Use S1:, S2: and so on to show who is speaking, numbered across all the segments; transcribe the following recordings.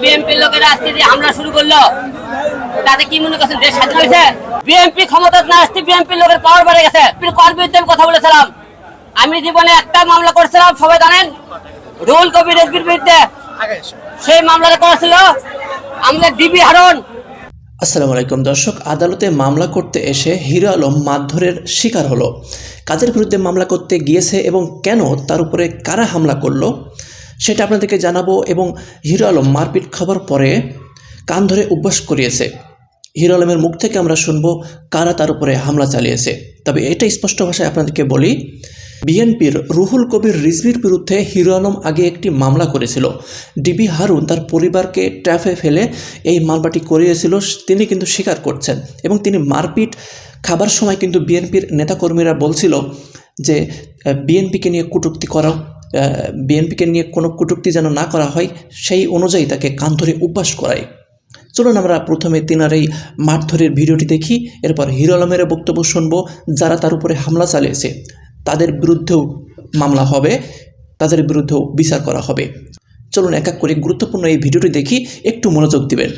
S1: বিএনপির লোকেরা আজকে যে হামলা শুরু করল, তাতে কি মনে করছেন দেশ স্বাধীন হয়েছে? বিএনপি ক্ষমতা না আসতে বিএনপির লোকের পাওয়ার বেড়ে গেছে। কর বিরুদ্ধে আমি কথা বলেছিলাম? আমি জীবনে একটা মামলা করেছিলাম, সবাই জানেন রুল কবির বিরুদ্ধে। সেই মামলাটা করেছিল আমাদের ডিবি হারুন।
S2: আসসালামু আলাইকুম। দর্শক, আদালতে মামলা করতে এসে হিরো আলম মারধরের শিকার হলো। কাদের বিরুদ্ধে মামলা করতে গিয়েছে এবং কেন তার উপরে কারা হামলা করল, সেটা আপনাদেরকে জানাব এবং হিরো আলম মারপিট খাবার পরে কান ধরে অভ্যাস করিয়েছে। হিরো আলমের মুখ থেকে আমরা শুনব কারা তার উপরে হামলা চালিয়েছে। তবে এটা স্পষ্ট ভাষায় আপনাদেরকে বলি বিএনপির রুহুল কবির রিজভির বিরুদ্ধে হিরো আলম আগে একটি মামলা করেছিল। ডিবি হারুন তার পরিবারকে ট্র্যাফে ফেলে এই মামলাটি করিয়েছিল, তিনি কিন্তু স্বীকার করছেন এবং তিনি মারপিট খাবার সময় কিন্তু বিএনপির নেতাকর্মীরা বলছিল যে বিএনপিকে নিয়ে কটূক্তি করাও বিএনপিকে নিয়ে কোনো কটূক্তি যেন না করা হয়, সেই অনুযায়ী তাকে কান ধরে অভ্যাস করায় চলুন আমরা প্রথমে তিনার এই মারধরের ভিডিওটি দেখি, এরপর হিরো আলমের বক্তব্য শুনব, যারা তার উপরে হামলা চালিয়েছে। তাদের বিরুদ্ধেও মামলা হবে, তাদের বিরুদ্ধেও বিচার করা হবে। চলুন এক এক করে গুরুত্বপূর্ণ এই ভিডিওটি দেখি, একটু মনোযোগ দিবেন।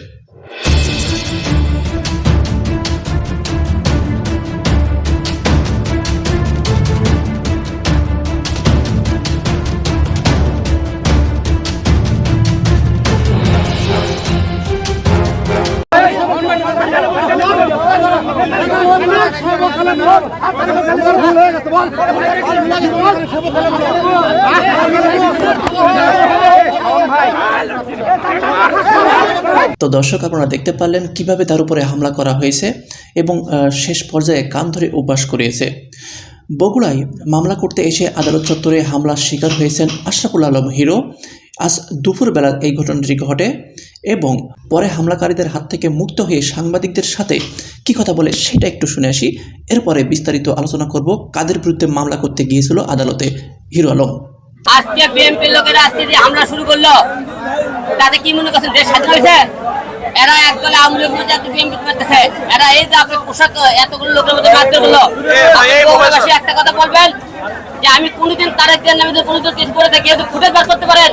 S2: তো দর্শক, আপনারা দেখতে পারলেন কীভাবে তার উপরে হামলা করা হয়েছে এবং শেষ পর্যায়ে কান ধরে অভ্যাস করিয়েছে। বগুড়ায় মামলা করতে এসে আদালত চত্বরে হামলার শিকার হয়েছেন আশরাফুল আলম হিরো। আজ দুপুরবেলা এই ঘটনাটি ঘটে এবং পরে হামলাকারীদের হাত থেকে মুক্ত হয়ে সাংবাদিকদের সাথে কি কথা বলে সেটা একটু শুনে আসি। এরপরে বিস্তারিত আলোচনা করব কাদের বিরুদ্ধে মামলা করতে গিয়েছিল আদালতে। হিরো আলম।
S1: আজকে বিএনপির লোকেরা আজকে যে হামলা শুরু করল তাতে কি মনে করছেন দেশ স্বাধীন হয়েছে? এরা একদলে আওয়ামী লীগ মধ্যে একটা বিএনপি করতেছে এরা এই যে আপনার পোশাক এতগুলো লোকের মধ্যে হলো প্রবাসী একটা কথা বলবেন যে আমি কোনোদিন তারেক দেন আমি কোনোদিন কিছু করে থাকি খুঁজে বার করতে পারেন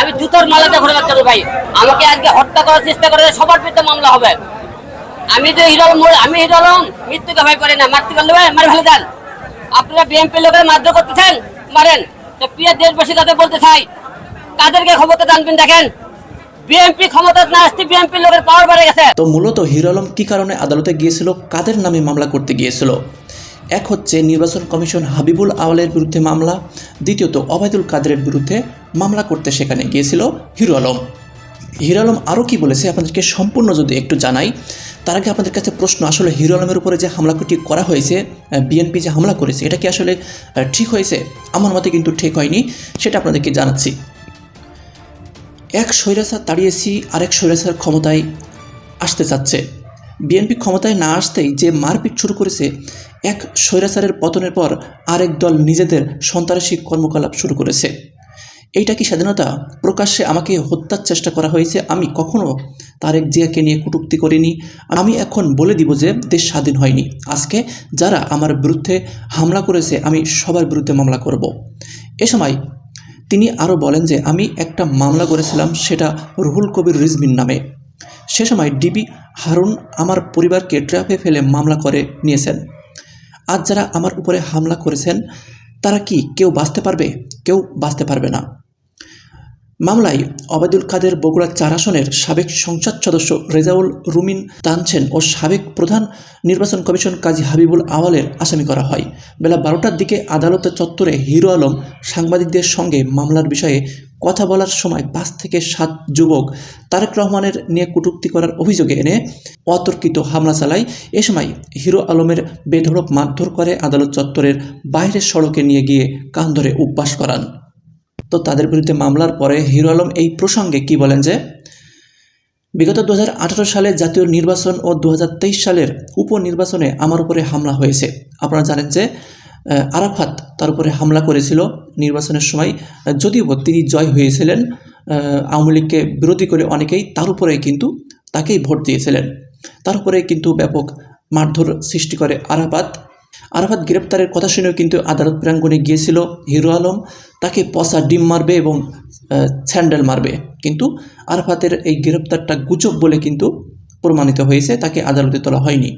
S1: আমি জুতোর মালাতে ঘুরে বেড়াতে ভাই। আমাকে আজকে হত্যা করার চেষ্টা করে সবার বিরুদ্ধে মামলা হবে। আমি যে হিরো আমি হিরো মৃত্যুকে ভয় করি না মারতে পারলে মারে ফেলে দেন আপনারা বিএনপি লোকের মারধর করতেছেন, মারেন। তো প্রিয় দেশবাসী তাদের বলতে চাই, কাদেরকে ক্ষমতা জানবেন দেখেন বিএনপি ক্ষমতা না আসতে বিএনপি লোকের পাওয়ার বেড়ে গেছে।
S2: তো মূলত হিরো আলম কী কারণে আদালতে গিয়েছিল, কাদের নামে মামলা করতে গিয়েছিল? এক হচ্ছে নির্বাচন কমিশন হাবিবুল আওয়ালের বিরুদ্ধে মামলা, দ্বিতীয়ত অবায়দুল কাদেরের বিরুদ্ধে মামলা করতে সেখানে গিয়েছিল হিরো আলম হিরো আলম আরও কী বলেছে, আপনাদেরকে সম্পূর্ণ যদি একটু জানাই তার আগে আপনাদের কাছে প্রশ্ন, আসলে হিরো আলমের উপরে যে হামলাটি করা হয়েছে বিএনপি যে হামলা করেছে, এটা কি আসলে ঠিক হয়েছে? আমার মতে কিন্তু ঠিক হয়নি, সেটা আপনাদেরকে জানাচ্ছি। এক স্বৈরাচার তাড়িয়েছি, আরেক স্বৈরাচার ক্ষমতায় আসতে চাচ্ছে। বিএনপি ক্ষমতায় না আসতেই যে মারপিট শুরু করেছে, এক স্বৈরাচারের পতনের পর আরেক দল নিজেদের সন্ত্রাসী কর্মকলাপ শুরু করেছে। এইটা কি স্বাধীনতা? প্রকাশ্যে আমাকে হত্যার চেষ্টা করা হয়েছে। আমি কখনো তারেক জিয়াকে নিয়ে কটূক্তি করিনি। আমি এখন বলে দিব যে দেশ স্বাধীন হয়নি। আজকে যারা আমার বিরুদ্ধে হামলা করেছে, আমি সবার বিরুদ্ধে মামলা করব। এ সময় তিনি আরও বলেন যে, আমি একটা মামলা করেছিলাম, সেটা রুহুল কবির রিজমিন নামে। সে সময় ডিবি হারুন আমার পরিবারকে ট্র্যাপে ফেলে মামলা করে নিয়েছেন। আজ যারা আমার উপরে হামলা করেছেন, তারা কি কেউ বাঁচতে পারবে? কেউ বাঁচতে পারবে না। মামলায় অবায়দুল কাদের বগুড়া চার আসনের সাবেক সংসদ সদস্য রেজাউল রুমিন তানছেন ও সাবেক প্রধান নির্বাচন কমিশন কাজী হাবিবুল আওয়ালের আসামি করা হয়। বেলা বারোটার দিকে আদালতের চত্বরে হিরো আলম সাংবাদিকদের সঙ্গে মামলার বিষয়ে কথা বলার সময় পাঁচ থেকে সাত যুবক তারেক রহমানের নিয়ে কটূক্তি করার অভিযোগে এনে অতর্কিত হামলা চালায়। এ সময় হিরো আলমের বেধড়ক মারধর করে আদালত চত্বরের বাইরের সড়কে নিয়ে গিয়ে কান ধরে উপবাস করান। তো তাদের বিরুদ্ধে মামলার পরে হিরো আলম এই প্রসঙ্গে কি বলেন যে, বিগত দু হাজার আঠেরো সালে জাতীয় নির্বাচন ও দু হাজার তেইশ সালের উপনির্বাচনে আমার উপরে হামলা হয়েছে। আপনারা জানেন যে আরাফাত তার উপরে হামলা করেছিল নির্বাচনের সময়। যদিও তিনি জয় হয়েছিলেন আওয়ামী লীগকে বিরোধী করে অনেকেই তার উপরে কিন্তু তাকেই ভোট দিয়েছিলেন। তারপরে কিন্তু ব্যাপক মারধর সৃষ্টি করে আরাফাত। আরাফাত গ্রেপ্তারের কথা শুনেও কিন্তু আদালত প্রাঙ্গণে গিয়েছিল। হিরো আলম তাকে পচা ডিম মারবে এবং স্যান্ডেল মারবে। কিন্তু আরাফাতের এই গ্রেপ্তারটা গুজব বলে কিন্তু প্রমাণিত হয়েছে, তাকে আদালতে তোলা হয়নি।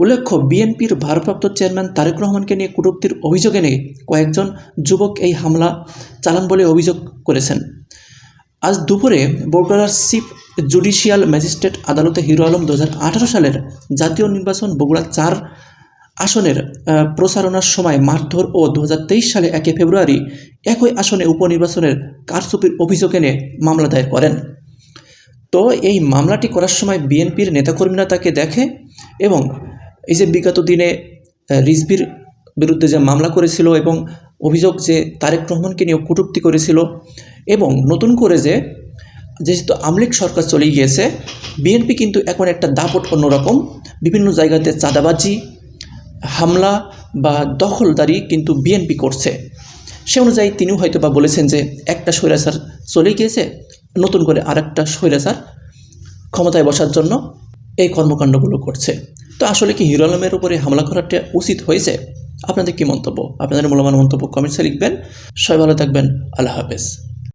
S2: উল্লেখ্য, বিএনপির ভারপ্রাপ্ত চেয়ারম্যান তারেক রহমানকে নিয়ে কটূক্তির অভিযোগ এনে কয়েকজন যুবক এই হামলা চালান বলে অভিযোগ করেছেন। আজ দুপুরে বগুড়ার চিফ জুডিশিয়াল ম্যাজিস্ট্রেট আদালতে হিরো আলম দু হাজার আঠারো সালের জাতীয় নির্বাচন বগুড়া চার আসনের প্রচারণার সময় মারধর ও দু হাজার তেইশ সালে একে ফেব্রুয়ারি একই আসনে উপনির্বাচনের কারচুপির অভিযোগ এনে মামলা দায়ের করেন। তো এই মামলাটি করার সময় বিএনপির নেতাকর্মীরা তাকে দেখে এবং এই যে বিগত দিনে আহ, রিজভির বিরুদ্ধে যে মামলা করেছিল এবং অভিযোগ যে তারেক রহমানকে নিয়ে কটূক্তি করেছিল এবং নতুন করে যে যেহেতু আমলিক সরকার চলে গিয়েছে বিএনপি কিন্তু এখন একটা দাপট অন্যরকম। বিভিন্ন জায়গাতে চাঁদাবাজি হামলা বা দখলদারি কিন্তু বিএনপি করছে। সে অনুযায়ী তিনিও হয়তো বা বলেছেন যে একটা স্বৈরাচার চলে গিয়েছে, নতুন করে আরেকটা স্বৈরাচার ক্ষমতায় বসার জন্য এই কর্মকাণ্ডগুলো করছে। তো আসলে কি হিরো আলমের উপরে হামলা করাটা উচিত হয়েছে? আপনাদের কি মন্তব্য? আপনাদের মূল্যবান মন্তব্য কমেন্টসে লিখবেন। সবাই ভালো থাকবেন। আল্লাহ হাফেজ।